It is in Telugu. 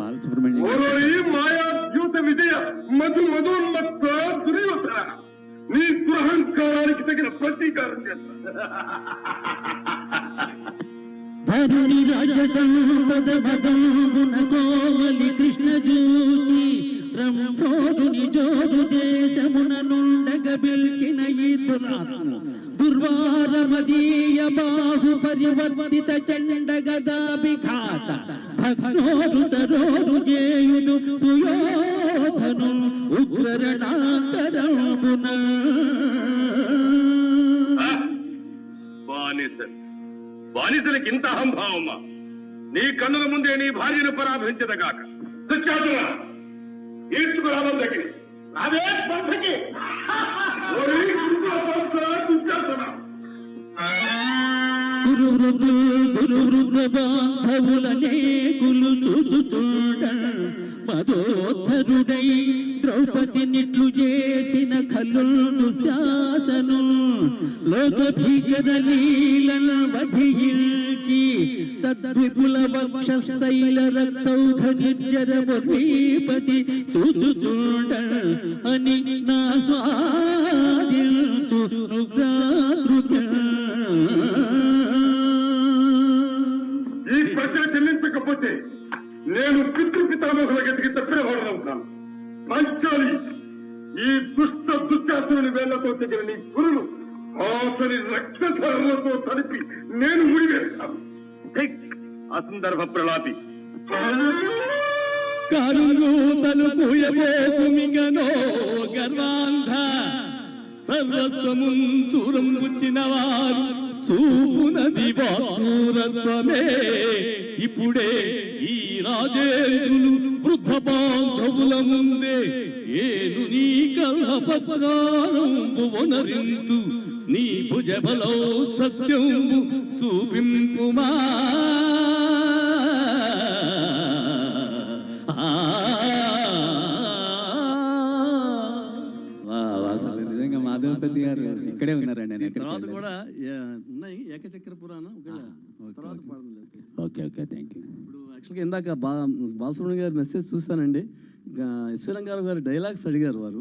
బాలసుబ్రహ్మణ్యం గారు. ఓరోయి మాయా ద్యూత విజయ మధు మధోన్మత్త దుర్యోధన నీ దురహంకారానికి తగిన ప్రతీకారం చేస్తా ధరుని రాజ్య సంపద మదంబున కోవలి కృష్ణ జూచి రంభోదుని జోడు దేశమున నుండగ పిల్చిన ఈ దురాత్మ దుర్వార మదీయ బాహు పరివర్తిత చండ గదా బానిసలు బానిసలకి ఇంత అహంభావమా? నీ కన్నుల ముందే నీ భార్యను పరాభించదగాక ఈడ్చుకురావడం దగ్గర అదే స్పర్శకి ఓరి దుశ్శాసన, దుశ్శాసన. గురు వృద్ధు గురు వృద్ధ బాంధవులనే కులు చూచుచుండ మదోద్ధరుడై ద్రౌపది నిట్లు చేసిన కల్లు శాసను లోక భీకర లీలన్ వధించి తద్విపుల వక్ష శైల రక్తౌఘ నిర్జర ముర్వీపతి చూచుచుండ అని నా స్వాదించు ఈ ప్రజలు చెల్లించకపోతే నేను పితృ పితామహుల గతికి తప్పిన వాడనవుతాను. పంచాలి. ఈ దుష్ట దుశ్శాసనుని వేళ్ళతో తెగిన నీ గురులు ఆసరి రక్తధారలతో తడిపి నేను ముడివేస్తాను! అసందర్భ ప్రలాపి. కరుణూతలు కుయబోకుమిగనో గర్వాంధ. సర్వస్వమున్ చూరం పుచ్చిన వారు చూపునది వాసూరత్వమే ఇప్పుడే ఈ రాజేంద్రులు బాంధవుల ముందే ఏను నీ కల్హపత్రాలంబు వనరింతు నీ భుజబలో సత్యంబు చూపింపుమా వా, వా, అసలు నిజంగా మాధవపతి గారు ఇక్కడే ఉన్నారండి నేను తర్వాత. కూడా ఉన్నాయి ఏకచక్ర పురాణం ఓకే, తర్వాత ఓకే. థ్యాంక్ యూ యాక్చువల్గా ఇందాక బా బాలసుబ్రహ్మణ్యం గారి మెసేజ్ చూశానండి. ఇంకా ఈశ్వరం గారు గారు డైలాగ్స్ అడిగారు వారు.